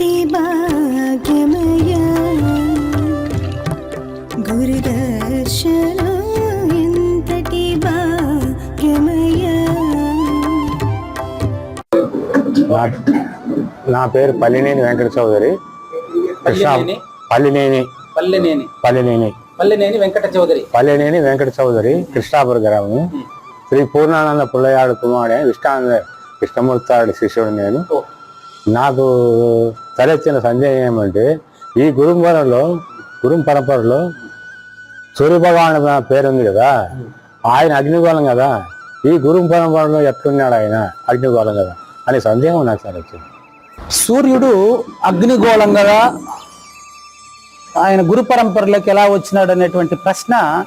ఎంతటి భాగ్యమయా గురుదర్శనం ఎంతటి భాగ్యమయా నా పేరు పల్లినేని వెంకట చౌదరి. కృష్ణా పల్లినేని పల్లినేని. పల్లెనేని. పల్లినేని. పల్లెనేని వెంకట చౌదరి. పల్లెనేని వెంకట చౌదరి కృష్ణాపుర గ్రామం. శ్రీ పూర్ణానంద పుల్లయాడు కుమారుడే కృష్ణానంద కృష్ణమూర్తాడు శిష్యుడు నేను. నాకు తలెత్తిన సందేహం ఏమంటే ఈ గురుంపరలో గురుం పరంపరలో సూర్య భగవాన్ పేరు ఉంది కదా. ఆయన అగ్నిగోళం కదా. ఈ గురుం పరంపరలో ఎట్లున్నాడు ఆయన? అగ్నిగోళం కదా. అనే సందేహం నాకు సార్ వచ్చింది. సూర్యుడు అగ్నిగోళం కదా. ఆయన గురు పరంపరలోకి ఎలా వచ్చినాడు అనేటువంటి ప్రశ్న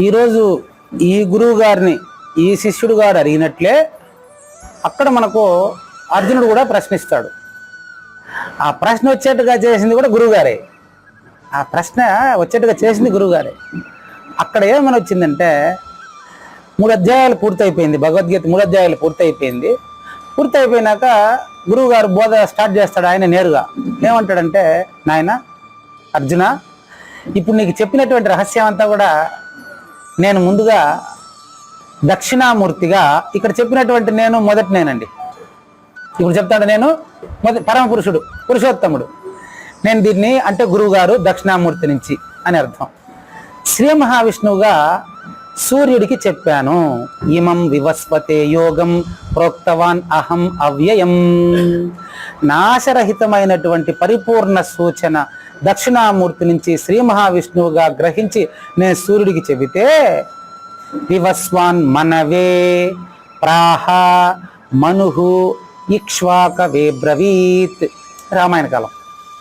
ఈరోజు ఈ గురువు గారిని ఈ శిష్యుడు గారు అడిగినట్లే అక్కడ మనకు అర్జునుడు కూడా ప్రశ్నిస్తాడు. ఆ ప్రశ్న వచ్చేట్టుగా చేసింది కూడా గురువుగారే. ఆ ప్రశ్న వచ్చేట్టుగా చేసింది గురువుగారే. అక్కడ ఏమని వచ్చిందంటే మూడు అధ్యాయాలు పూర్తయిపోయింది భగవద్గీత మూడు అధ్యాయాలు పూర్తయిపోయింది. పూర్తయిపోయినాక గురువుగారు బోధ స్టార్ట్ చేస్తాడు ఆయన నేరుగా. ఏమంటాడంటే నాయన అర్జున ఇప్పుడు నీకు చెప్పినటువంటి రహస్యం అంతా కూడా నేను ముందుగా దక్షిణామూర్తిగా ఇక్కడ చెప్పినటువంటి నేను మొదటి నేనండి. ఇప్పుడు చెప్తాడు నేను. మొదటి పరమ పురుషుడు పురుషోత్తముడు. నేను దీన్ని అంటే గురువుగారు దక్షిణామూర్తి నుంచి అని అర్థం. శ్రీ మహావిష్ణువుగా సూర్యుడికి చెప్పాను ఇమం వివస్వతే యోగం ప్రోక్తవాన్ అహం అవ్యయం. నాశరహితమైనటువంటి పరిపూర్ణ సూచన దక్షిణామూర్తి నుంచి శ్రీ మహావిష్ణువుగా గ్రహించి నేను సూర్యుడికి చెబితే వివస్వాన్ మనవే ప్రాహ మనుహు ఇక్ష్వాక వేబ్రవీత్. రామాయణ కాలం.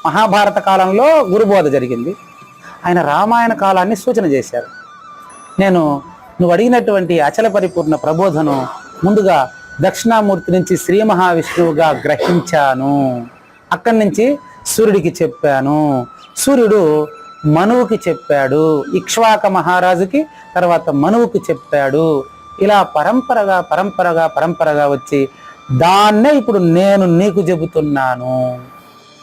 మహాభారత కాలంలో గురుబోధ జరిగింది. ఆయన రామాయణ కాలాన్ని సూచన చేశారు. నేను నువ్వు అడిగినటువంటి అచల పరిపూర్ణ ప్రబోధను ముందుగా దక్షిణామూర్తి నుంచి శ్రీ మహావిష్ణువుగా గ్రహించాను. అక్కడి నుంచి సూర్యుడికి చెప్పాను. సూర్యుడు మనువుకి చెప్పాడు. ఇక్ష్వాక మహారాజుకి తర్వాత మనువుకి చెప్పాడు. ఇలా పరంపరగా పరంపరగా పరంపరగా వచ్చి దాన్నే ఇప్పుడు నేను నీకు చెబుతున్నాను.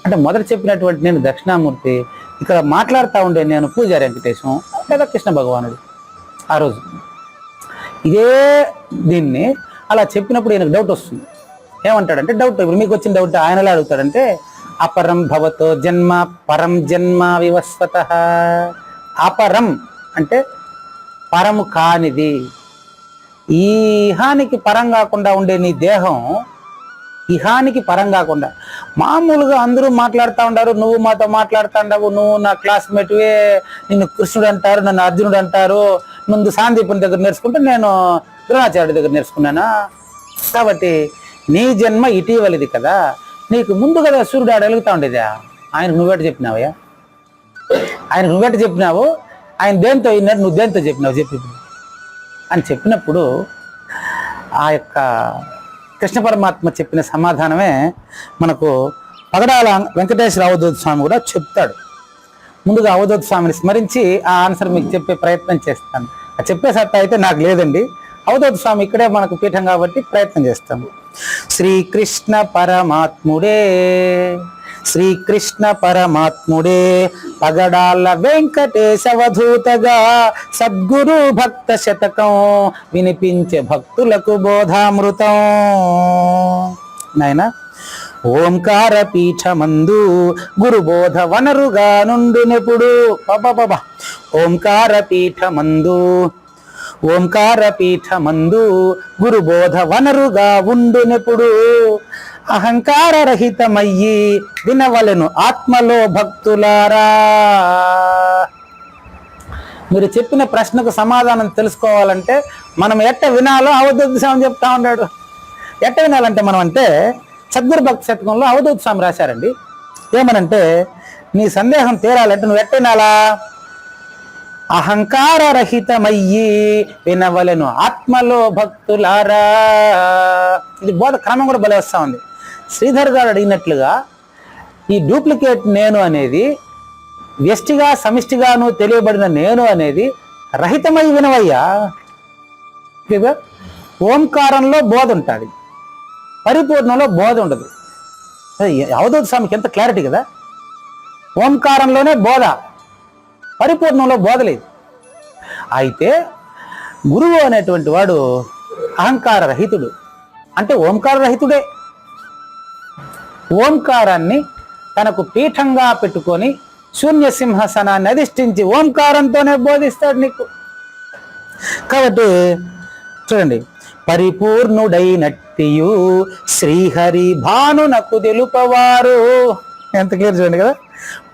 అంటే మొదట చెప్పినటువంటి నేను దక్షిణామూర్తి ఇక్కడ మాట్లాడుతూ ఉండే నేను పూజారి వెంకటేశం లేదా కృష్ణ భగవానుడు ఆ రోజు. ఇదే దీన్ని అలా చెప్పినప్పుడు ఈయనకు డౌట్ వస్తుంది. ఏమంటాడంటే డౌట్ ఇప్పుడు మీకు వచ్చిన డౌట్ ఆయన ఎలా అడుగుతాడంటే అపరం భవతో జన్మ పరం జన్మ వివస్వత. అపరం అంటే పరము కానిది. ఈ ఇహానికి పరం కాకుండా ఉండే నీ దేహం ఇహానికి పరం కాకుండా మామూలుగా అందరూ మాట్లాడుతూ ఉండారు నువ్వు మాతో మాట్లాడుతుండవు నువ్వు నా క్లాస్మేట్వే నిన్ను కృష్ణుడు అంటారు నన్ను అర్జునుడు అంటారు ముందు సాందీపుని దగ్గర నేర్చుకుంటే నేను ద్రోణాచార్యుడి దగ్గర నేర్చుకున్నానా? కాబట్టి నీ జన్మ ఇటీవలిది కదా. నీకు ముందు కదా సూర్యుడు అడగలుగుతా వెలుగుతా ఉండేదా? ఆయనకు నువ్వేట చెప్పినావయ్యా? ఆయనకు నువ్వేట చెప్పినావు? ఆయన దేంతో అయినాడు నువ్వు దేంతో చెప్పినావు? చెప్పి ఇప్పుడు. అని చెప్పినప్పుడు ఆ యొక్క కృష్ణ పరమాత్మ చెప్పిన సమాధానమే మనకు పగడాల వెంకటేశ్వర అవధూత స్వామి కూడా చెప్తాడు. ముందుగా అవధూత స్వామిని స్మరించి ఆ ఆన్సర్ మీకు చెప్పే ప్రయత్నం చేస్తాను. ఆ చెప్పే సత్తా అయితే నాకు లేదండి. అవధూత స్వామి ఇక్కడే మనకు పీఠం కాబట్టి ప్రయత్నం చేస్తాము. శ్రీకృష్ణ పరమాత్ముడే. శ్రీకృష్ణ పరమాత్ముడే పగడాల వెంకటేశవధూతగా సద్గురు భక్త శతకం వినిపించే భక్తులకు బోధామృతం. నాయనా ఓంకార పీఠమందు గురుబోధ వనరుగా నుండునెప్పుడు. పబబబ ఓంకార పీఠమందు ఓంకార పీఠమందు గురుబోధ వనరుగా ఉండునెప్పుడు. అహంకార రహితమయ్యి వినవలెను ఆత్మలో భక్తులారా. మీరు చెప్పిన ప్రశ్నకు సమాధానం తెలుసుకోవాలంటే మనం ఎట్ట వినాలో అవధూత స్వామి చెప్తా ఉన్నాడు. ఎట్ట వినాలంటే మనం అంటే సద్గురు భక్తి శతకంలో అవధూత స్వామి రాశారండి. ఏమనంటే నీ సందేహం తీరాలంటే నువ్వు ఎట్ట వినాలా? అహంకార రహితమయ్యి వినవలెను ఆత్మలో భక్తులారా. ఇది బోధ క్రమం కూడా బలి వస్తా ఉంది. శ్రీధర్ గారు అడిగినట్లుగా ఈ డూప్లికేట్ నేను అనేది వ్యష్టిగా సమిష్టిగాను తెలియబడిన నేను అనేది రహితమై వినవయ్యా. ఓంకారంలో బోధ ఉంటుంది. పరిపూర్ణంలో బోధ ఉండదు. అవధూత స్వామికి ఎంత క్లారిటీ కదా? ఓంకారంలోనే బోధ. పరిపూర్ణంలో బోధ లేదు. అయితే గురువు అనేటువంటి వాడు అహంకార రహితుడు. అంటే ఓంకార రహితుడే. ఓంకారాన్ని తనకు పీఠంగా పెట్టుకొని శూన్య సింహాసనాన్ని అధిష్ఠించి ఓంకారంతోనే బోధిస్తాడు నీకు. కాబట్టి చూడండి పరిపూర్ణుడైనట్టియు శ్రీహరి భానునకు తెలుపవారు. ఎంత క్లియర్ చూడండి కదా?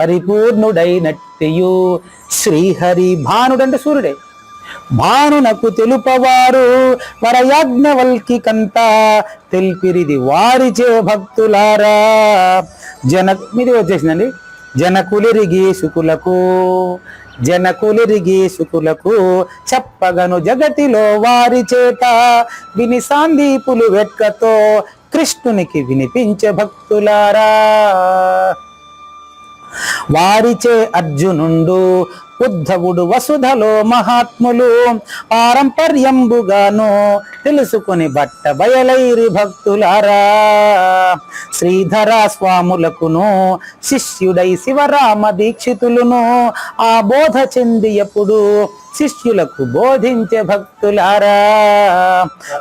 పరిపూర్ణుడైనట్టియు శ్రీహరి భానుడు అంటే సూర్యుడే. భానునకు తెలుపవారు వరయాజ్ఞవల్కి కంత తెలిపిరిది వారిచే భక్తులారా. జన మీది వచ్చేసిందండి. జనకులిరిగి సుకులకు జనకులిరిగి సుకులకు చెప్పగను జగతిలో వారి చేత. విని సాందీపులు వెట్కతో కృష్ణునికి వినిపించే భక్తులారా. వారిచే అర్జునుండు ఉద్ధవుడు వసుధలో మహాత్ములు. పారంపర్యంబుగాను తెలుసుకొని బట్ట బయలైరి భక్తులారా. శ్రీధర స్వాములకును శిష్యుడై శివరామ దీక్షితులును ఆ బోధ చెంది ఎప్పుడు శిష్యులకు బోధించే భక్తులారా.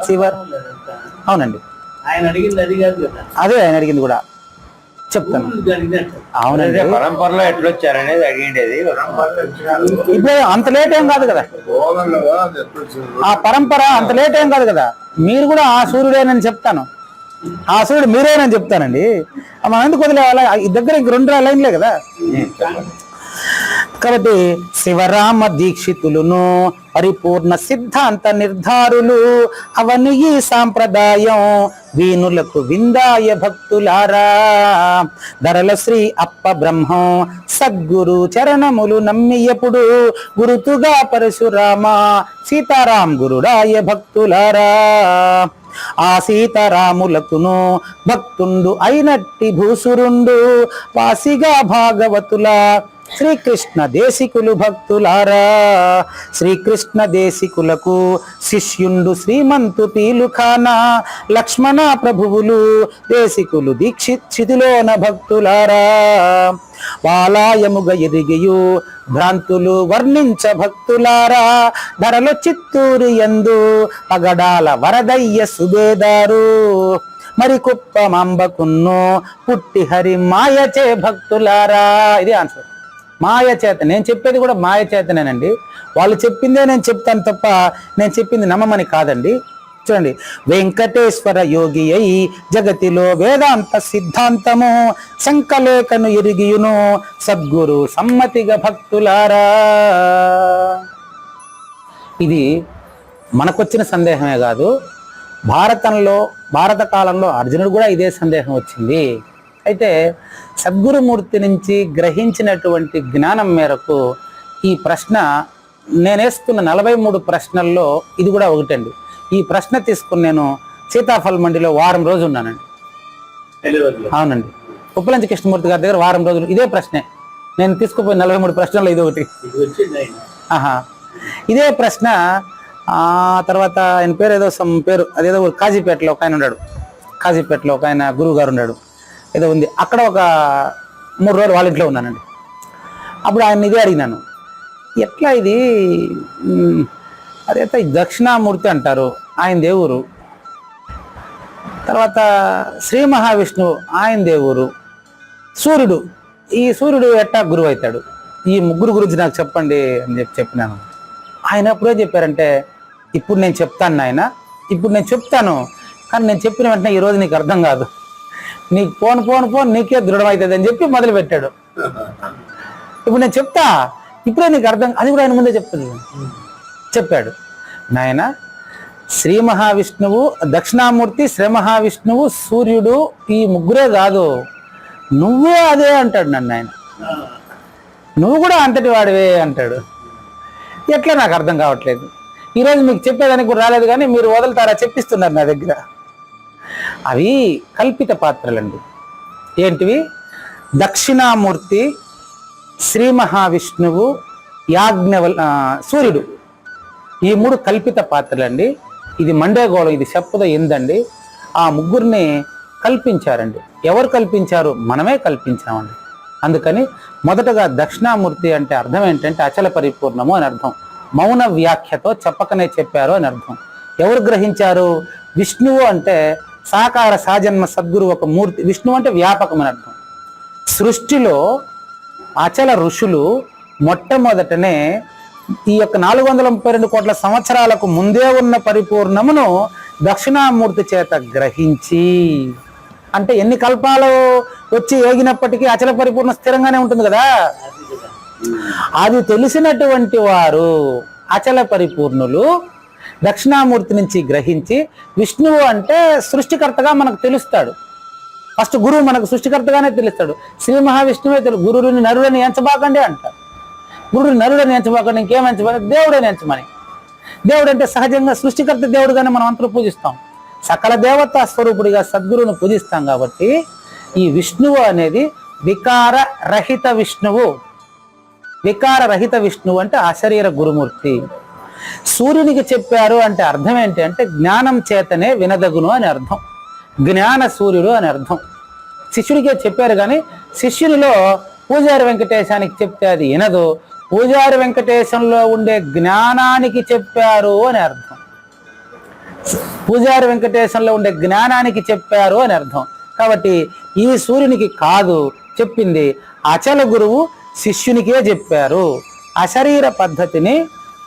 శివ అవునండి. ఆయన అడిగింది అది కాదు కదా. అదే ఆయన అడిగింది కూడా. చెప్తాను. అవునండి. పరంపరలో ఎట్లొచ్చారనేది అడిగిండేది. ఇప్పుడు అంత లేట్ ఏం కాదు కదా? ఆ పరంపర అంత లేట్ ఏం కాదు కదా? మీరు కూడా ఆ సూర్యుడేనని చెప్తాను. ఆ సూర్యుడు మీరేనని చెప్తానండి. మనం ఎందుకు వదిలేవాళ్ళ? ఈ దగ్గర ఇంక రెండు లైన్లే కదా? కాబట్టి శివరామ దీక్షితులును పరిపూర్ణ సిద్ధాంత నిర్ధారులు. అవను ఈ సాంప్రదాయం వీణులకు విందాయ భక్తులారా. ధరల శ్రీ అప్ప బ్రహ్మం సద్గురు చరణములు నమ్మి ఎప్పుడు గురుతుగా పరశురామ సీతారాం గురుడాయ భక్తులారా. ఆ సీతారాములకును భక్తుండు అయినట్టి భూసురుండు వాసిగా భాగవతుల శ్రీకృష్ణ దేశికులు భక్తులారా. శ్రీకృష్ణ దేశికులకు శిష్యుండు శ్రీమంతు పీలుఖానా. లక్ష్మణ ప్రభువులు దేశికులు దీక్షితిలోన భక్తులారా. వాలాయముగ ఎదిగియు భ్రాంతులు వర్ణించ భక్తులారా. ధరలు చిత్తూరు ఎందు పగడాల వరదయ్య సుబేదారు. మరి కుప్పమాంబకున్ను పుట్టి హరి మాయచే భక్తులారా. ఇది ఆన్సర్ మాయ చేత నేను చెప్పేది కూడా మాయ చేతనేనండి. వాళ్ళు చెప్పిందే నేను చెప్తాను తప్ప నేను చెప్పింది నమ్మమని కాదండి. చూడండి వెంకటేశ్వర యోగి అయి జగతిలో వేదాంత సిద్ధాంతము శంకలేఖను ఎరిగియును సద్గురు సమ్మతిగా భక్తులారా. ఇది మనకొచ్చిన సందేహమే కాదు. భారతంలో భారత కాలంలో అర్జునుడు కూడా ఇదే సందేహం వచ్చింది. అయితే సద్గురుమూర్తి నుంచి గ్రహించినటువంటి జ్ఞానం మేరకు ఈ ప్రశ్న నేను వేసుకున్న నలభై మూడు ప్రశ్నల్లో ఇది కూడా ఒకటండి. ఈ ప్రశ్న తీసుకుని నేను సీతాఫల్ మండిలో వారం రోజులు ఉన్నానండి. అవునండి. ఉప్పలంచి కృష్ణమూర్తి గారి దగ్గర వారం రోజులు ఇదే ప్రశ్నే. నేను తీసుకుపోయిన నలభై మూడు ప్రశ్నల్లో ఇది ఒకటి. ఆహా. ఇదే ప్రశ్న ఆ తర్వాత ఆయన పేరు ఏదో సమ్ పేరు అదేదో కాజీపేటలో ఒక ఆయన ఉన్నాడు. కాజీపేటలో ఒక ఆయన గురువు గారు ఉన్నాడు. ఏదో ఉంది. అక్కడ ఒక మూడు రోజులు వాళ్ళ ఇంట్లో ఉన్నానండి. అప్పుడు ఆయన ఇదే అడిగినాను. ఎట్లా ఇది? అదే దక్షిణామూర్తి అంటారు. ఆయన దేవురు. తర్వాత శ్రీ మహావిష్ణువు ఆయన దేవురు. సూర్యుడు. ఈ సూర్యుడు ఎట్టా గురువు అవుతాడు? ఈ ముగ్గురు గురించి నాకు చెప్పండి అని చెప్పి చెప్పినాను. ఆయన అప్పుడే చెప్పారంటే ఇప్పుడు నేను చెప్తాను నాయన ఇప్పుడు నేను చెప్తాను. కానీ నేను చెప్పిన వెంటనే ఈ రోజు నీకు అర్థం కాదు. నీకు పోను పోను పోను నీకే దృఢమవుతుంది అని చెప్పి మొదలు పెట్టాడు ఇప్పుడు నేను చెప్తా ఇప్పుడే నీకు అర్థం అది కూడా ఆయన ముందే చెప్తుంది. చెప్పాడు నాయన శ్రీ మహావిష్ణువు దక్షిణామూర్తి శ్రీ మహావిష్ణువు సూర్యుడు ఈ ముగ్గురే కాదు. నువ్వే అదే అంటాడు నన్ను ఆయన. నువ్వు కూడా అంతటి వాడివే అంటాడు. ఎట్లా నాకు అర్థం కావట్లేదు. ఈరోజు మీకు చెప్పేదానికి కూడా రాలేదు కానీ మీరు వదులుతారా? చెప్పిస్తున్నారు నా దగ్గర. అవి కల్పిత పాత్రలండి. ఏంటివి? దక్షిణామూర్తి శ్రీ మహావిష్ణువు యాజ్ఞవల్ సూర్యుడు. ఈ మూడు కల్పిత పాత్రలండి. ఇది మండేగోళం ఇది చెప్పద ఎందండి. ఆ ముగ్గురిని కల్పించారండి. ఎవరు కల్పించారు? మనమే కల్పించామండి అందుకని మొదటగా దక్షిణామూర్తి అంటే అర్థం ఏంటంటే అచల పరిపూర్ణము అని అర్థం. మౌన వ్యాఖ్యతో చెప్పకనే చెప్పారు అని అర్థం. ఎవరు గ్రహించారు? విష్ణువు అంటే సాకార సాజన్మ సద్గురు ఒక మూర్తి. విష్ణువు అంటే వ్యాపకమని అర్థం. సృష్టిలో అచల ఋషులు మొట్టమొదటనే ఈ యొక్క నాలుగు వందల ముప్పై రెండు కోట్ల సంవత్సరాలకు ముందే ఉన్న పరిపూర్ణమును దక్షిణామూర్తి చేత గ్రహించి అంటే ఎన్ని కల్పాలు వచ్చి ఏగినప్పటికీ అచల పరిపూర్ణ స్థిరంగానే ఉంటుంది కదా? అది తెలిసినటువంటి వారు అచల పరిపూర్ణులు దక్షిణామూర్తి నుంచి గ్రహించి విష్ణువు అంటే సృష్టికర్తగా మనకు తెలుస్తాడు. ఫస్ట్ గురువు మనకు సృష్టికర్తగానే తెలుస్తాడు. శ్రీ మహావిష్ణువే తెలుసు. గురువుని నరుడని ఎంచబాకండి అంటారు గురువుని నరుడని ఎంచబాకండి ఇంకేం ఎంచబాక దేవుడని ఎంచమని. దేవుడు అంటే సహజంగా సృష్టికర్త దేవుడుగానే మనం అంతలో పూజిస్తాం. సకల దేవతా స్వరూపుడిగా సద్గురువును పూజిస్తాం కాబట్టి ఈ విష్ణువు అనేది వికార రహిత విష్ణువు. వికార రహిత విష్ణువు అంటే అశరీర గురుమూర్తి. సూర్యునికి చెప్పారు అంటే అర్థం ఏంటి అంటే జ్ఞానం చేతనే వినదగును అని అర్థం. జ్ఞాన సూర్యుడు అని అర్థం. శిష్యుడికే చెప్పారు కానీ శిష్యునిలో పూజారి వెంకటేశానికి చెప్తే అది వినదు. పూజారి వెంకటేశంలో ఉండే జ్ఞానానికి చెప్పారు అని అర్థం. పూజారి వెంకటేశంలో ఉండే జ్ఞానానికి చెప్పారు అని అర్థం. కాబట్టి ఈ సూర్యునికి కాదు చెప్పింది అచల గురువు శిష్యునికే చెప్పారు. అశరీర పద్ధతిని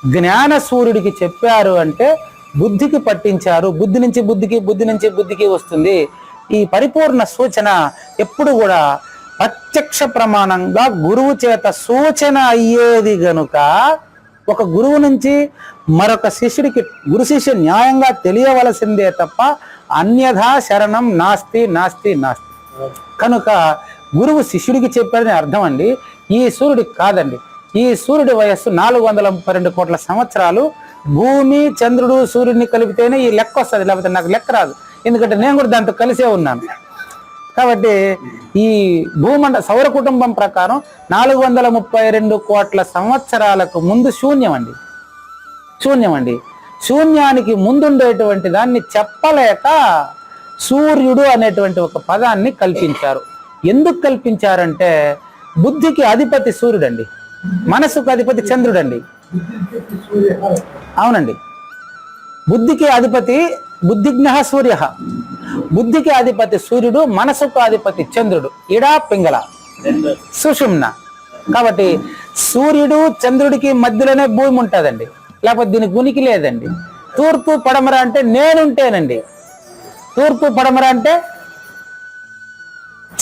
జ్ఞాన సూర్యుడికి చెప్పారు అంటే బుద్ధికి పట్టించారు. బుద్ధి నుంచి బుద్ధికి బుద్ధి నుంచి బుద్ధికి వస్తుంది. ఈ పరిపూర్ణ సూచన ఎప్పుడు కూడా ప్రత్యక్ష ప్రమాణంగా గురువు చేత సూచన అయ్యేది గనుక ఒక గురువు నుంచి మరొక శిష్యుడికి గురు శిష్యు న్యాయంగా తెలియవలసిందే తప్ప అన్యథా శరణం నాస్తి నాస్తి నాస్తి. కనుక గురువు శిష్యుడికి చెప్పారని అర్థం అండి ఈ సూర్యుడికి కాదండి. ఈ సూర్యుడి వయస్సు నాలుగు వందల ముప్పై రెండు కోట్ల సంవత్సరాలు. భూమి చంద్రుడు సూర్యుడిని కలిపితేనే ఈ లెక్క వస్తుంది. లేకపోతే నాకు లెక్క రాదు. ఎందుకంటే నేను కూడా దాంతో కలిసే ఉన్నాను. కాబట్టి ఈ భూమండ సౌర కుటుంబం ప్రకారం నాలుగు వందల ముప్పై రెండు కోట్ల సంవత్సరాలకు ముందు శూన్యం అండి. శూన్యం అండి. శూన్యానికి ముందుండేటువంటి దాన్ని చెప్పలేక సూర్యుడు అనేటువంటి ఒక పదాన్ని కల్పించారు. ఎందుకు కల్పించారంటే బుద్ధికి అధిపతి సూర్యుడండి. మనసుకు అధిపతి చంద్రుడండి. అవునండి. బుద్ధికి అధిపతి బుద్ధిజ్ఞ సూర్య. బుద్ధికి అధిపతి సూర్యుడు మనసుకు అధిపతి చంద్రుడు. ఇడా పింగళ. సుషుమ్న. కాబట్టి సూర్యుడు చంద్రుడికి మధ్యలోనే భూమి ఉంటుందండి. లేకపోతే దీనికి ఉనికి లేదండి. తూర్పు పడమర అంటే నేనుంటేనండి. తూర్పు పడమర అంటే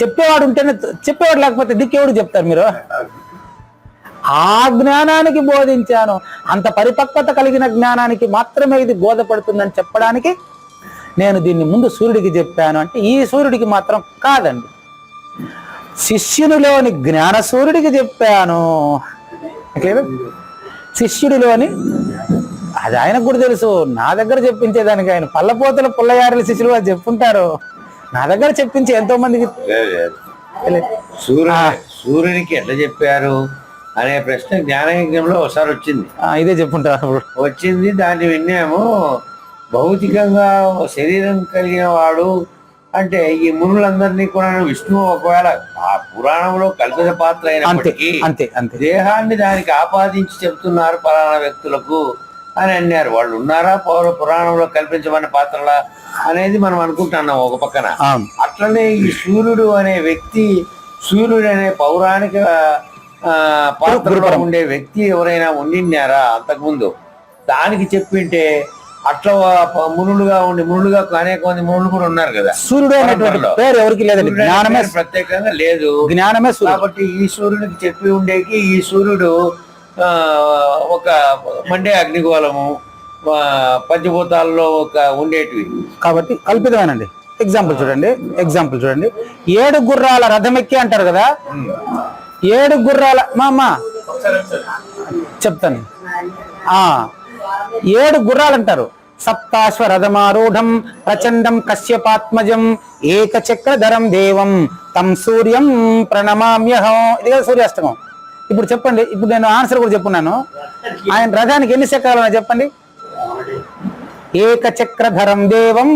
చెప్పేవాడు ఉంటేనే చెప్పేవాడు లేకపోతే దిక్కేవాడు చెప్తారు మీరు? ఆ జ్ఞానానికి బోధించాను. అంత పరిపక్వత కలిగిన జ్ఞానానికి మాత్రమే ఇది బోధపడుతుందని చెప్పడానికి నేను దీన్ని ముందు సూర్యుడికి చెప్పాను. అంటే ఈ సూర్యుడికి మాత్రం కాదండి. శిష్యునిలోని జ్ఞాన సూర్యుడికి చెప్పాను. శిష్యుడిలోని అది ఆయనకు కూడా తెలుసు. నా దగ్గర చెప్పించేదానికి ఆయన పల్లపోతల పుల్లయారుల శిష్యులు వాళ్ళు చెప్పుంటారు. నా దగ్గర చెప్పించి ఎంతో మందికి సూర్యుడికి సూర్యునికి ఎట్లా చెప్పారు? అనే ప్రశ్న జ్ఞానయజ్ఞంలో ఒకసారి వచ్చింది. ఇదే చెప్పుంటారు అప్పుడు. వచ్చింది దాన్ని విన్నాము. భౌతికంగా శరీరం కలిగిన వాడు అంటే ఈ మునులందరినీ కూడా విష్ణువు ఒకవేళ ఆ పురాణంలో కల్పిత పాత్ర అయినప్పటికీ అంతే అంతే. దేహాన్ని దానికి ఆపాదించి చెప్తున్నారు పలానా వ్యక్తులకు అని అన్నారు. వాళ్ళు ఉన్నారా పౌర పురాణంలో కల్పించమన్న పాత్రలా అనేది మనం అనుకుంటున్నాం ఒక పక్కన. అట్లనే ఈ సూర్యుడు అనే వ్యక్తి సూర్యుడు అనే పౌరాణిక పాత్రలో. ఉండే వ్యక్తి ఎవరైనా ఉండిన్నారా అంతకుముందు? దానికి చెప్పింటే అట్లా మునులుగా ఉండి మునులుగా అనేక మంది మునులు కూడా ఉన్నారు కదా. సూర్యుడు అనేటువంటి. పేరు ఎవరికి లేదండి. జ్ఞానమే పేరు ప్రత్యేకంగా లేదు. జ్ఞానమే కాబట్టి ఈ సూర్యుడికి చెప్పి ఉండేకి ఈ సూర్యుడు ఆ, ఒక మండే అగ్నిగోళము పంచభూతాల్లో ఒక ఉండేటివి. కాబట్టి కల్పితమేనండి. ఎగ్జాంపుల్ చూడండి. ఎగ్జాంపుల్ చూడండి. ఏడు గుర్రాల రథం ఎక్కి అంటారు కదా? ఏడు గుర్రాల మా అమ్మ చెప్తాను. ఆ ఏడు గుర్రాలు అంటారు సప్తాశ్వరథమారూఢం ప్రచండం కశ్యపాత్మజం ఏకచక్రధరం దేవం తం సూర్యం ప్రణమామ్యహం. ఇది కదా సూర్యాష్టమం ఇప్పుడు చెప్పండి ఇప్పుడు నేను ఆన్సర్ కూడా చెప్పున్నాను. ఆయన రథానికి ఎన్ని చక్రాలు ఉన్నాయి చెప్పండి? ఏకచక్రధరం దేవం.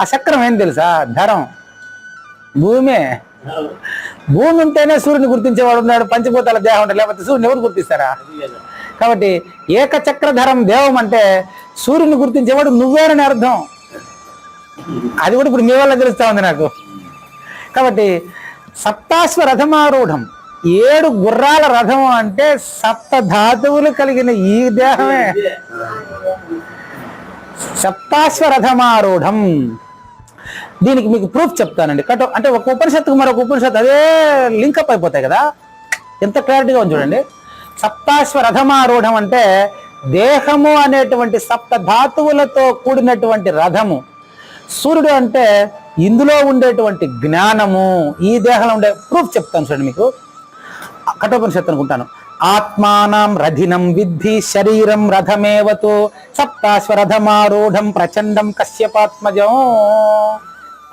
ఆ చక్రం ఏం తెలుసా? ధరం. భూమే. భూమి ఉంటేనే సూర్యుని గుర్తించేవాడు ఉన్నాడు పంచభూతాల దేహం ఉంటాడు లేకపోతే సూర్యుని ఎవరు గుర్తిస్తారా? కాబట్టి ఏకచక్రధరం దేవం అంటే సూర్యుని గుర్తించేవాడు నువ్వేనని అర్థం. అది కూడా ఇప్పుడు మీ వల్ల తెలుస్తా ఉంది నాకు. కాబట్టి సప్తాశ్వ రథమారూఢం ఏడు గుర్రాల రథం అంటే సప్త ధాతువులు కలిగిన ఈ దేహమే. సప్తాశ్వ రథమారూఢం దీనికి మీకు ప్రూఫ్ చెప్తానండి. కట్ అంటే ఒక ఉపనిషత్తుకు మరొక ఉపనిషత్తు అదే లింకప్ అయిపోతాయి కదా. ఎంత క్లారిటీగా ఉంది చూడండి. సప్తాశ్వరథమారూఢం అంటే దేహము అనేటువంటి సప్త ధాతువులతో కూడినటువంటి రథము. సూర్యుడు అంటే ఇందులో ఉండేటువంటి జ్ఞానము. ఈ దేహంలో ఉండే ప్రూఫ్ చెప్తాను చూడండి మీకు. కఠోపనిషత్తు అనుకుంటాను. ఆత్మానం రథినం విద్ధి శరీరం రథమేవతో. సప్తాశ్వరథమారూఢం ప్రచండం కశ్యపాత్మజం.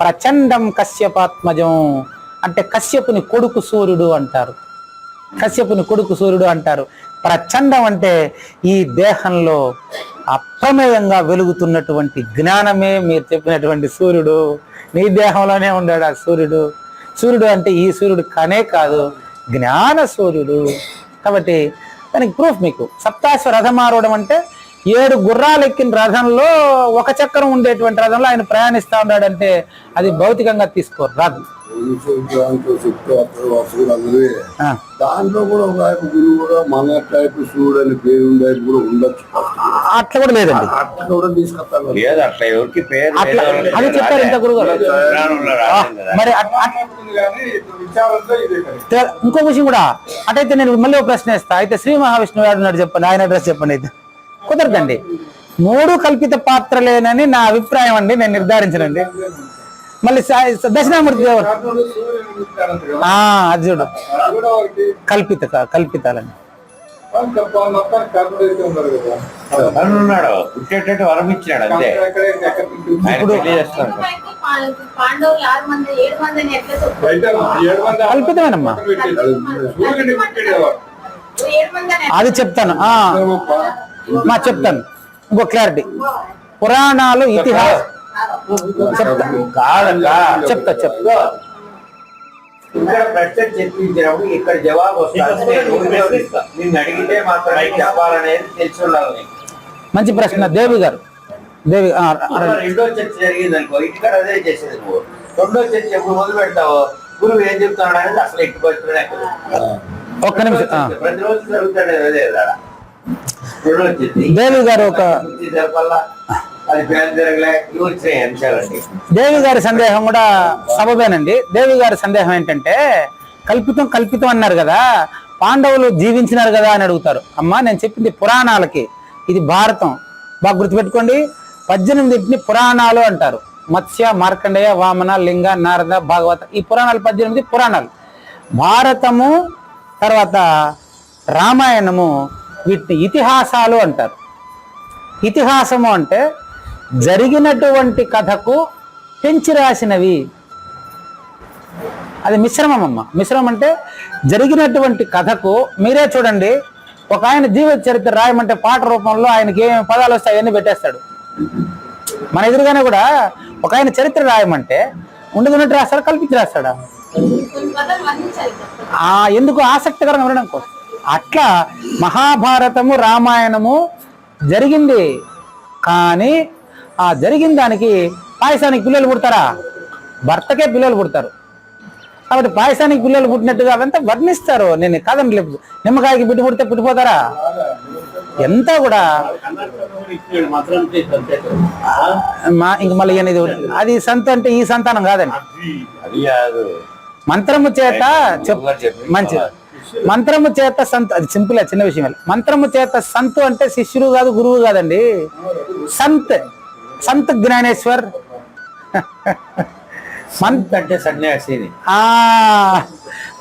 ప్రచండం కశ్యపాత్మజం అంటే కశ్యపుని కొడుకు సూర్యుడు అంటారు. కశ్యపుని కొడుకు సూర్యుడు అంటారు. ప్రచండం అంటే ఈ దేహంలో అప్రమేయంగా వెలుగుతున్నటువంటి జ్ఞానమే మీరు చెప్పినటువంటి సూర్యుడు. నీ దేహంలోనే ఉన్నాడు ఆ సూర్యుడు. సూర్యుడు అంటే ఈ సూర్యుడు కానే కాదు జ్ఞాన సూర్యుడు. కాబట్టి దానికి ప్రూఫ్ మీకు. సప్తాశ్వ రథమారూఢం అంటే ఏడు గుర్రాలు ఎక్కిన రథంలో ఒక చక్రం ఉండేటువంటి రథంలో ఆయన ప్రయాణిస్తా ఉన్నాడంటే అది భౌతికంగా తీసుకోరు రాదు దాంట్లో కూడా ఒక ఆయన గురువు కూడా మన టైప్ సూర్యుడు అని పేరు ఉండే కూడా ఉండొచ్చు అట్లా కూడా లేదండి. అట్లా కూడా తీసుకొస్తాను లేదు అట్లా ఎవరికి పేరు అట్లా లేదు. అది చెప్పారు ఇంత కదా. మరి ఇంకో విషయం కూడా. అటైతే నేను మళ్ళీ ఒక ప్రశ్న వేస్తా. అయితే శ్రీ మహావిష్ణువు ఏడున్నాడు చెప్పండి. ఆయన అడ్రస్ చెప్పండి అయితే. కుదరదండి. మూడు కల్పిత పాత్రలేనని నా అభిప్రాయం అండి నేను నిర్ధారించనండి. మళ్ళీ దక్షిణామూర్తి దేవుడు ఆ, అది చూడు. కల్పిత పుట్టేటట్టు వరం ఇచ్చినాడు అంతే. చెప్పు? కల్పితమేనమ్మా. అది చెప్తాను. ఆ. మా చెప్తాను. ఇంకో క్లారిటీ పురాణాలు ఇతిహాసం. చెప్తా. కాదక్కా. చెప్తా చెప్తా. ఇక్కడ ప్రశ్న చర్చించినప్పుడు ఇక్కడ జవాబు వస్తుంది. నిన్ను అడిగితే మాత్రం ఏం చెప్పాలనేది తెలిసి ఉండాలి నీకు. మంచి ప్రశ్న. దేవి గారు. దేవి రెండో చర్చ జరిగింది అనుకో ఇక్కడ అదే చేసేది నువ్వు. రెండో చర్చ ఎప్పుడు మొదలు పెడతావు? గురువు ఏం చెప్తున్నాడు అనేది అసలు ఎక్కువ వచ్చిన ఒక్క నిమిషం. ప్రతిరోజు జరుగుతాడు అదే. దేవి గారు ఒక దేవి గారి సందేహం కూడా సబబేనండి. దేవి గారి సందేహం ఏంటంటే కల్పితం కల్పితం అన్నారు కదా పాండవులు జీవించినారు కదా అని అడుగుతారు. అమ్మా నేను చెప్పింది పురాణాలకి. ఇది భారతం. బాగా గుర్తుపెట్టుకోండి. పద్దెనిమిదింటిని పురాణాలు అంటారు. మత్స్య మార్కండేయ వామన లింగ నారద భాగవత. ఈ పురాణాలు పద్దెనిమిది పురాణాలు. భారతము తర్వాత రామాయణము వీటిని ఇతిహాసాలు అంటారు. ఇతిహాసము అంటే జరిగినటువంటి కథకు పెంచి రాసినవి. అది మిశ్రమం అమ్మ. మిశ్రమం అంటే జరిగినటువంటి కథకు మీరే చూడండి ఒక ఆయన జీవిత చరిత్ర రాయమంటే పాట రూపంలో ఆయనకి ఏమేమి పదాలు వస్తాయి అవన్నీ పెట్టేస్తాడు. మన ఎదురుగానే కూడా ఒక ఆయన చరిత్ర రాయమంటే ఉండదున్నట్టు రాస్తాడు కల్పించి రాస్తాడా? ఎందుకు ఆసక్తికరంగా ఉండడం కోసం. అట్లా మహాభారతము రామాయణము జరిగింది. కానీ ఆ జరిగిన దానికి పాయసానికి పిల్లలు పుడతారా? భర్తకే పిల్లలు పుడతారు. కాబట్టి పాయసానికి పిల్లలు పుట్టినట్టుగా అవంతా వర్ణిస్తారు. నేను కాదని లేదు నిమ్మకాయకి బిడ్డ పుడితే పుట్టిపోతారా? ఎంత కూడా మా ఇంక మళ్ళీ ఇది అది సంత అంటే ఈ సంతానం కాదండి. మంత్రము చేత చెప్ గురువుగారు చెప్పింది మంచి మంత్రము చేత సంతు అది సింపుల్ చిన్న విషయం మంత్రము చేత సంతు అంటే శిష్యుడు కాదు గురువు కాదండి. సంత్ సంత్ జ్ఞానేశ్వర్. మంత్ అంటే సన్యాసిని. ఆ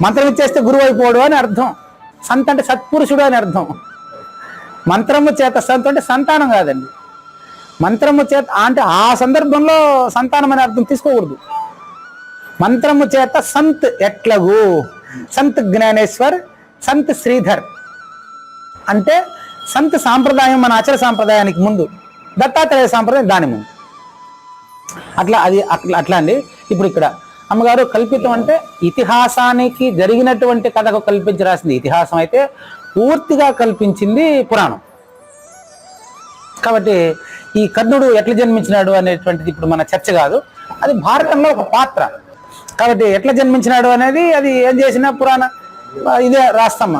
మంత్రం ఇచ్చేస్తే గురువు అయిపోడు అని అర్థం. సంత్ అంటే సత్పురుషుడు అని అర్థం. మంత్రము చేత సంతు అంటే సంతానం కాదండి. మంత్రము చేత అంటే ఆ సందర్భంలో సంతానం అనే అర్థం తీసుకోకూడదు. మంత్రము చేత సంత్ ఎట్లగు? సంత్ జ్ఞానేశ్వర్ సంత్ శ్రీధర్. అంటే సంత్ సాంప్రదాయం మన ఆచార సాంప్రదాయానికి ముందు దత్తాత్రేయ సాంప్రదాయం దాని ముందు. అట్లా అది అట్లా అట్లా అండి. ఇప్పుడు ఇక్కడ అమ్మగారు కల్పితం అంటే ఇతిహాసానికి జరిగినటువంటి కథకు కల్పించి రాసింది. ఇతిహాసం అయితే పూర్తిగా కల్పించింది పురాణం. కాబట్టి ఈ కర్ణుడు ఎట్లా జన్మించినాడు అనేటువంటిది ఇప్పుడు మన చర్చ కాదు. అది భారతంలో ఒక పాత్ర. కాబట్టి ఎట్లా జన్మించినాడు అనేది అది ఏం చేసినా పురాణ ఇదే రాస్తాం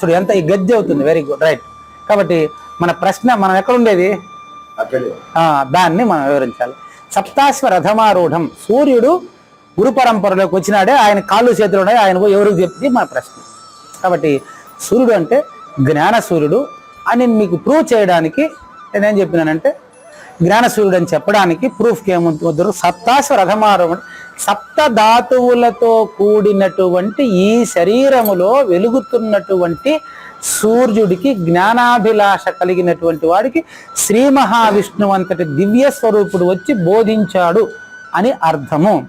చూడు ఎంత ఈ గద్దె అవుతుంది వెరీ గుడ్ రైట్ కాబట్టి మన ప్రశ్న మనం ఎక్కడుండేది? దాన్ని మనం వివరించాలి. సప్తాశ్వ రథమారూఢం సూర్యుడు గురు పరంపరలోకి వచ్చినాడే ఆయన కాళ్ళు చేతులు ఉన్నాయి ఆయన ఎవరికి చెప్తే మన ప్రశ్న. కాబట్టి సూర్యుడు అంటే జ్ఞాన సూర్యుడు అని మీకు ప్రూవ్ చేయడానికి నేనేం చెప్పినానంటే జ్ఞాన సూర్యుడు అని చెప్పడానికి ప్రూఫ్కి ఏముంటుంది సప్తాశ్వ రథమారూఢం సప్త ధాతువులతో కూడినటువంటి ఈ శరీరములో వెలుగుతున్నటువంటి సూర్యుడికి జ్ఞానాభిలాష కలిగినటువంటి వాడికి శ్రీ మహావిష్ణువు అంతటి దివ్య స్వరూపుడు వచ్చి బోధించాడు అని అర్థము.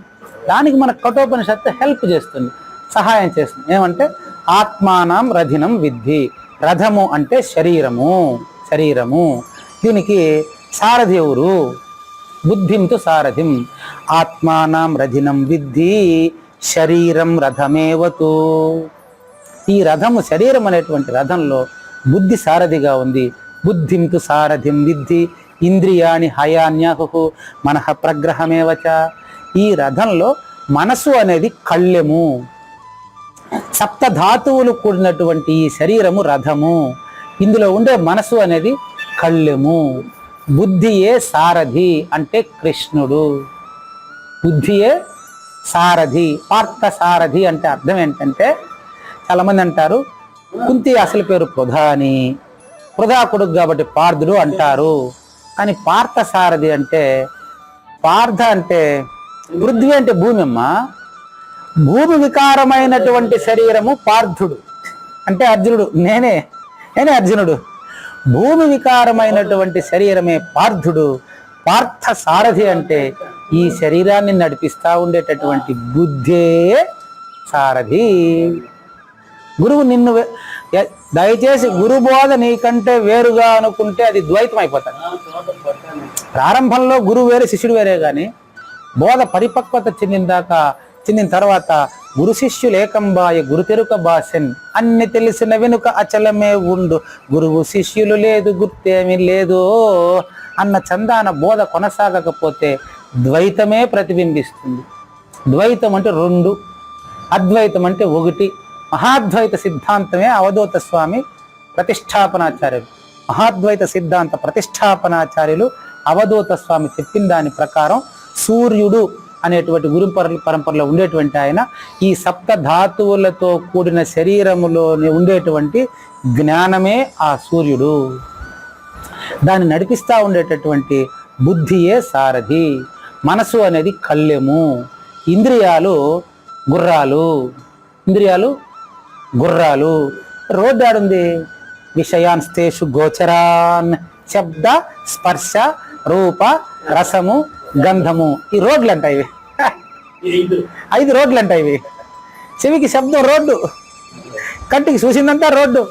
దానికి మన కఠోపనిషత్తు హెల్ప్ చేస్తుంది సహాయం చేస్తుంది. ఏమంటే ఆత్మానం రథినం విద్ధి రథము అంటే శరీరము శరీరము. దీనికి సారథి ఎవరు? బుద్ధింతు సారథిం. ఆత్మానం రథినం విద్ధి శరీరం రథమేవతు. ఈ రథము శరీరం అనేటువంటి రథంలో బుద్ధి సారథిగా ఉంది. బుద్ధింతు సారథిం విద్ధి ఇంద్రియాని హయాన్యాహు మనః ప్రగ్రహమేవచ ఈ రథంలో మనసు అనేది కళ్ళెము. సప్త ధాతువులు కూడినటువంటి ఈ శరీరము రథము. ఇందులో ఉండే మనసు అనేది కళ్ళెము. బుద్ధియే సారథి అంటే కృష్ణుడు. బుద్ధియే సారథి పార్థ సారథి అంటే అర్థం ఏంటంటే చాలామంది అంటారు కుంతి అసలు పేరు ప్రధాని అని కొడుకు కాబట్టి పార్థుడు అంటారు. కానీ పార్థ సారథి అంటే పార్థ అంటే పృథ్వీ అంటే భూమి అమ్మ. భూమి వికారమైనటువంటి శరీరము పార్థుడు. అంటే అర్జునుడు నేనే నేనే అర్జునుడు. భూమి వికారమైనటువంటి శరీరమే పార్థుడు. పార్థ సారథి అంటే ఈ శరీరాన్ని నడిపిస్తా ఉండేటటువంటి బుద్ధే సారథి. గురువు నిన్ను దయచేసి గురు బోధ నీకంటే వేరుగా అనుకుంటే అది ద్వైతం అయిపోతుంది ప్రారంభంలో గురువు వేరే శిష్యుడు వేరే కానీ బోధ పరిపక్వత చెందిన దాకా చెందిన తర్వాత గురు శిష్యులేకంబాయ గురుతెరుక భాషన్ అన్ని తెలిసిన వెనుక అచలమే ఉండు. గురువు శిష్యులు లేదు గుర్తేమీ లేదు. అన్న చందాన బోధ కొనసాగకపోతే ద్వైతమే ప్రతిబింబిస్తుంది. ద్వైతం అంటే రెండు అద్వైతం అంటే ఒకటి. మహాద్వైత సిద్ధాంతమే అవధూత స్వామి ప్రతిష్టాపనాచార్యులు. మహాద్వైత సిద్ధాంత ప్రతిష్టాపనాచార్యులు అవధూత స్వామి చెప్పిన దాని ప్రకారం సూర్యుడు అనేటువంటి గురు పరంపరలో ఉండేటువంటి ఆయన ఈ సప్త ధాతువులతో కూడిన శరీరములోనే ఉండేటువంటి జ్ఞానమే ఆ సూర్యుడు. దాన్ని నడిపిస్తూ ఉండేటటువంటి బుద్ధియే సారథి. మనసు అనేది కళ్ళెము. ఇంద్రియాలు గుర్రాలు. ఇంద్రియాలు గుర్రాలు. రోడ్డు ఆడుంది విషయాన్స్తేషు గోచరాన్ శబ్ద స్పర్శ రూప రసము గంధము. ఈ రోడ్లు అంటాయి ఇవి. ఐదు. రోడ్లు అంట ఇవి. చెవికి శబ్దం రోడ్డు. కంటికి చూసిందంతా రోడ్డు.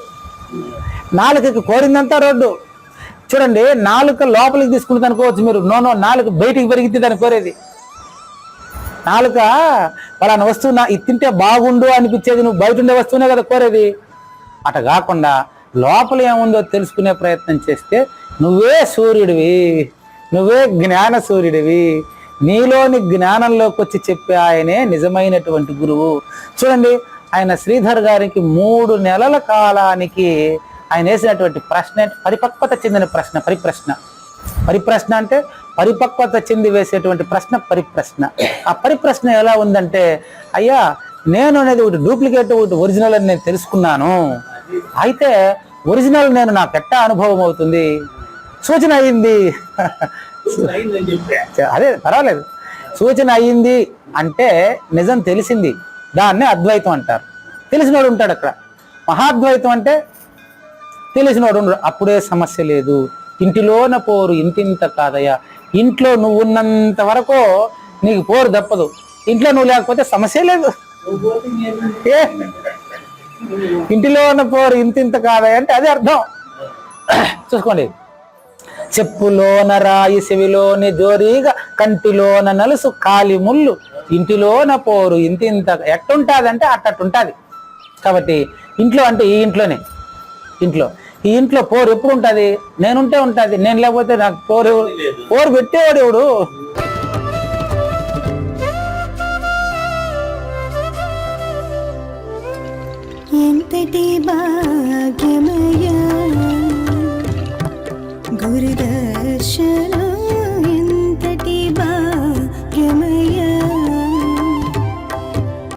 నాలుకకి కోరిందంతా రోడ్డు. చూడండి నాలుక లోపలికి తీసుకుంటుంది అనుకోవచ్చు మీరు. నో నో నాలుక బయటికి పెరిగితే దాన్ని కోరేది. నాలుక పలానా వస్తువు నా ఇది తింటే బాగుండు అనిపించేది నువ్వు బయట ఉండే వస్తువునే కదా కోరేది. అట కాకుండా లోపల ఏముందో తెలుసుకునే ప్రయత్నం చేస్తే నువ్వే సూర్యుడివి. నువ్వే జ్ఞాన సూర్యుడివి. నీలోని జ్ఞానంలోకి వచ్చి చెప్పే ఆయనే నిజమైనటువంటి గురువు. చూడండి ఆయన శ్రీధర్ గారికి మూడు నెలల కాలానికి ఆయన వేసినటువంటి ప్రశ్న పరిపక్వత చెందిన ప్రశ్న పరిప్రశ్న. పరిప్రశ్న అంటే పరిపక్వత చెంది వేసేటువంటి ప్రశ్న పరిప్రశ్న. ఆ పరిప్రశ్న ఎలా ఉందంటే అయ్యా నేను అనేది ఒకటి డూప్లికేట్ ఒకటి ఒరిజినల్ అని నేను తెలుసుకున్నాను. అయితే ఒరిజినల్ నేను నాకు ఎట్టా అనుభవం అవుతుంది? సూచన అయింది. అదే పర్వాలేదు. సూచన అయ్యింది అంటే నిజం తెలిసింది. దాన్నే అద్వైతం అంటారు. తెలిసినోడు ఉంటాడు అక్కడ. మహాద్వైతం అంటే తెలిసినోడు అప్పుడే సమస్య లేదు. ఇంటిలోన పోరు ఇంటింత కాదయ్యా. ఇంట్లో నువ్వు ఉన్నంత వరకు నీకు పోరు తప్పదు. ఇంట్లో నువ్వు లేకపోతే సమస్య లేదు. ఏ? ఇంటిలో ఉన్న పోరు ఇంతింత కాదయ్యా అంటే అదే అర్థం. చూసుకోండి. చెప్పులోన రాయి చెవిలోని జోరీగా కంటిలోన నలుసు కాలి ముళ్ళు ఇంటిలోన పోరు ఇంత ఇంత అంటే అట్టట్టుంటాది. కాబట్టి ఇంట్లో అంటే ఈ ఇంట్లోనే ఇంట్లో. ఈ ఇంట్లో పోరు ఎప్పుడు ఉంటుంది నేనుంటే ఉంటుంది నేను లేకపోతే నాకు పోరు పోరు పెట్టేవాడు ఎవడు? ఎంతటి భాగ్యమయ ദുരിദർശന